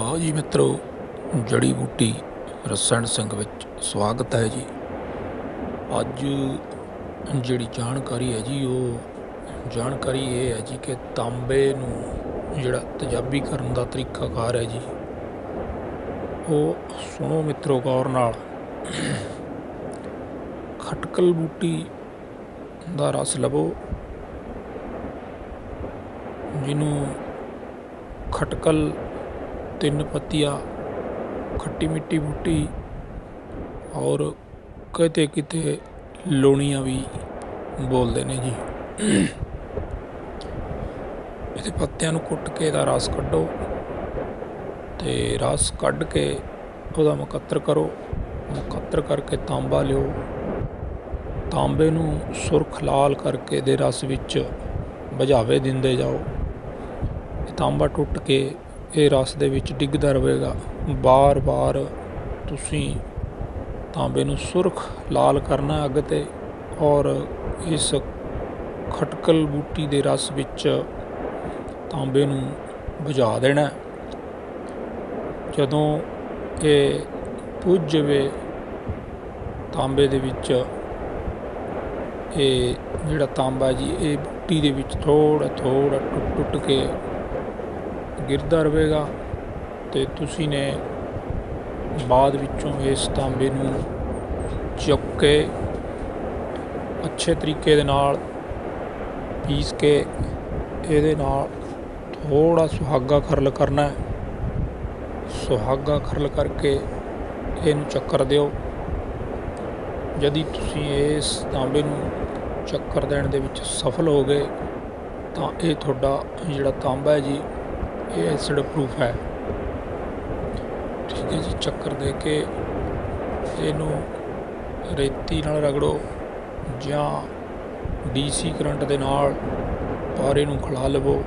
ਆਓ ਜੀ ਮਿੱਤਰੋ, ਜੜੀ ਬੂਟੀ ਰਸਣ ਸਿੰਘ ਵਿੱਚ ਸਵਾਗਤ ਹੈ ਜੀ। ਅੱਜ ਜਿਹੜੀ ਜਾਣਕਾਰੀ ਹੈ ਜੀ, ਉਹ ਜਾਣਕਾਰੀ ਇਹ ਹੈ ਜੀ ਕਿ ਤਾਂਬੇ ਨੂੰ ਜਿਹੜਾ ਤਜਾਬੀ ਕਰਨ ਦਾ ਤਰੀਕਾਕਾਰ ਹੈ ਜੀ, ਉਹ ਸੁਣੋ ਮਿੱਤਰੋ ਗੌਰ ਨਾਲ, ਖਟਕਲ ਬੂਟੀ ਦਾ ਰਸ ਲਵੋ, ਜਿਹਨੂੰ ਖਟਕਲ ਤਿੰਨ ਪੱਤੀਆ, ਖੱਟੀ ਮਿੱਟੀ ਬੂਟੀ ਔਰ ਕਿਤੇ ਕਿਤੇ ਲੋਣੀਆਂ ਵੀ ਬੋਲਦੇ ਨੇ ਜੀ। ਇਹਦੇ ਪੱਤਿਆਂ ਨੂੰ ਕੁੱਟ ਕੇ ਇਹਦਾ ਰਸ ਕੱਢੋ ਤੇ ਰਸ ਕੱਢ ਕੇ ਉਹਦਾ ਮੁਕੱਤਰ ਕਰੋ। ਮੁਕੱਤਰ ਕਰਕੇ ਤਾਂਬਾ ਲਿਓ। ਤਾਂਬੇ ਨੂੰ ਸੁਰਖ ਲਾਲ ਕਰਕੇ ਇਹਦੇ ਰਸ ਵਿੱਚ ਬੁਝਾਵੇ ਦਿੰਦੇ ਜਾਓ। ਇਹ ਤਾਂਬਾ ਟੁੱਟ ਕੇ ਇਹ ਰਸ ਦੇ ਵਿੱਚ ਡਿੱਗਦਾ ਰਹੇਗਾ। ਬਾਰ-ਬਾਰ ਤੁਸੀਂ ਤਾਂਬੇ ਨੂੰ ਸੁਰਖ ਲਾਲ ਕਰਨਾ ਅੱਗ ਤੇ ਔਰ ਇਸ ਖਟਕਲ ਬੂਟੀ ਦੇ ਰਸ ਵਿੱਚ ਤਾਂਬੇ ਨੂੰ ਬੁਝਾ ਦੇਣਾ। ਜਦੋਂ ਇਹ ਪੁੱਜ ਜਾਵੇ, ਤਾਂਬੇ ਦੇ ਵਿੱਚ ਇਹ ਜਿਹੜਾ ਤਾਂਬਾ ਜੀ, ਇਹ ਬੂਟੀ ਦੇ ਵਿੱਚ ਥੋੜਾ ਥੋੜਾ ਟੁੱਟ ਟੁੱਟ ਕੇ ਗਿਰਦਾ ਰਹੇਗਾ ਅਤੇ ਤੁਸੀਂ ਨੇ ਬਾਅਦ ਵਿੱਚੋਂ ਇਸ ਤਾਂਬੇ ਨੂੰ ਚੁੱਕ ਕੇ ਅੱਛੇ ਤਰੀਕੇ ਦੇ ਨਾਲ ਪੀਸ ਕੇ ਇਹਦੇ ਨਾਲ ਥੋੜਾ ਸੁਹਾਗਾ ਖਰਲ ਕਰਨਾ ਹੈ। ਸੁਹਾਗਾ ਖਰਲ ਕਰਕੇ ਇਹਨੂੰ ਚੱਕਰ ਦਿਓ। ਜਦੀ ਤੁਸੀਂ ਇਸ ਤਾਂਬੇ ਨੂੰ ਚੱਕਰ ਦੇਣ ਦੇ ਵਿੱਚ ਸਫਲ ਹੋ ਗਏ ਤਾਂ ਇਹ ਤੁਹਾਡਾ ਜਿਹੜਾ ਤਾਂਬਾ ਹੈ ਜੀ ਇਹ ਐਸਿਡ ਪ੍ਰੂਫ ਹੈ। ਠੀਕ ਹੈ ਜੀ, ਚੱਕਰ ਦੇ ਕੇ ਇਹਨੂੰ ਰੇਤੀ ਨਾਲ ਰਗੜੋ ਜਾਂ ਡੀਸੀ ਕਰੰਟ ਦੇ ਨਾਲ ਪਾਰੇ ਨੂੰ ਖਿਲਾ ਲਵੋ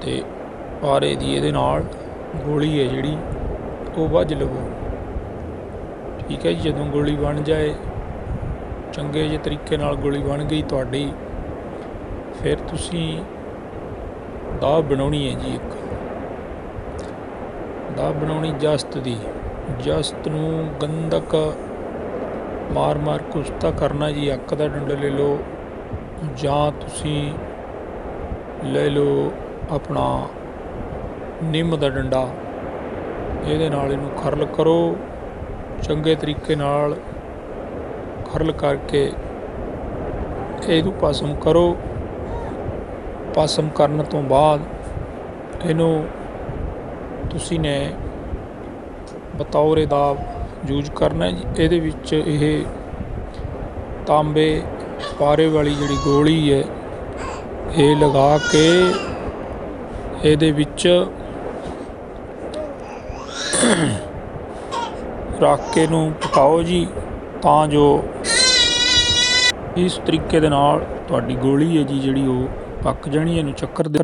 ਤੇ ਪਾਰੇ ਦੀ ਇਹਦੇ ਨਾਲ ਗੋਲੀ ਹੈ ਜਿਹੜੀ, ਉਹ ਵੱਜ ਲਵੋ। ਠੀਕ ਹੈ ਜੀ, ਜਦੋਂ ਗੋਲੀ ਬਣ ਜਾਏ, ਚੰਗੇ ਜਿਹੇ ਤਰੀਕੇ ਨਾਲ ਗੋਲੀ ਬਣ ਗਈ ਤੁਹਾਡੀ, ਫਿਰ ਤੁਸੀਂ ਦਾਹ ਬਣਾਉਣੀ ਹੈ ਜੀ ਇੱਕ। ਦਾਹ ਬਣਾਉਣੀ ਜਸਤ ਦੀ। ਜਸਤ ਨੂੰ ਗੰਧਕ ਮਾਰ ਮਾਰ ਕੁਸਤਾ ਕਰਨਾ ਜੀ, ਅੱਕ ਦਾ ਡੰਡਾ ਲੈ ਲਓ, ਜਾਂ ਤੁਸੀਂ ਲੈ ਲਓ ਆਪਣਾ ਨਿੰਮ ਦਾ ਡੰਡਾ। ਇਹਦੇ ਨਾਲ ਇਹਨੂੰ ਖਰਲ ਕਰੋ, ਚੰਗੇ ਤਰੀਕੇ ਨਾਲ ਖਰਲ ਕਰਕੇ ਇਹਨੂੰ ਪਾਸਮ ਕਰੋ। ਪਾਸਮ ਕਰਨ ਤੋਂ ਬਾਅਦ ਇਹਨੂੰ ਤੁਸੀਂ ਨੇ ਬਤੌਰ ਦਾ ਯੂਜ਼ ਕਰਨਾ ਜੀ। ਇਹਦੇ ਵਿੱਚ ਇਹ ਤਾਂਬੇ ਪਾਰੇ ਵਾਲੀ ਜਿਹੜੀ ਗੋਲੀ ਹੈ, ਇਹ ਲਗਾ ਕੇ ਇਹਦੇ ਵਿੱਚ ਰੱਖ ਕੇ ਨੂੰ ਪਕਾਓ ਜੀ ਤਾਂ ਜੋ ਇਸ ਤਰੀਕੇ ਦੇ ਨਾਲ ਤੁਹਾਡੀ ਗੋਲੀ ਹੈ ਜੀ ਜਿਹੜੀ ਉਹ ਪੱਕ ਜਾਣੀ ਇਹਨੂੰ ਚੱਕਰ ਦੇ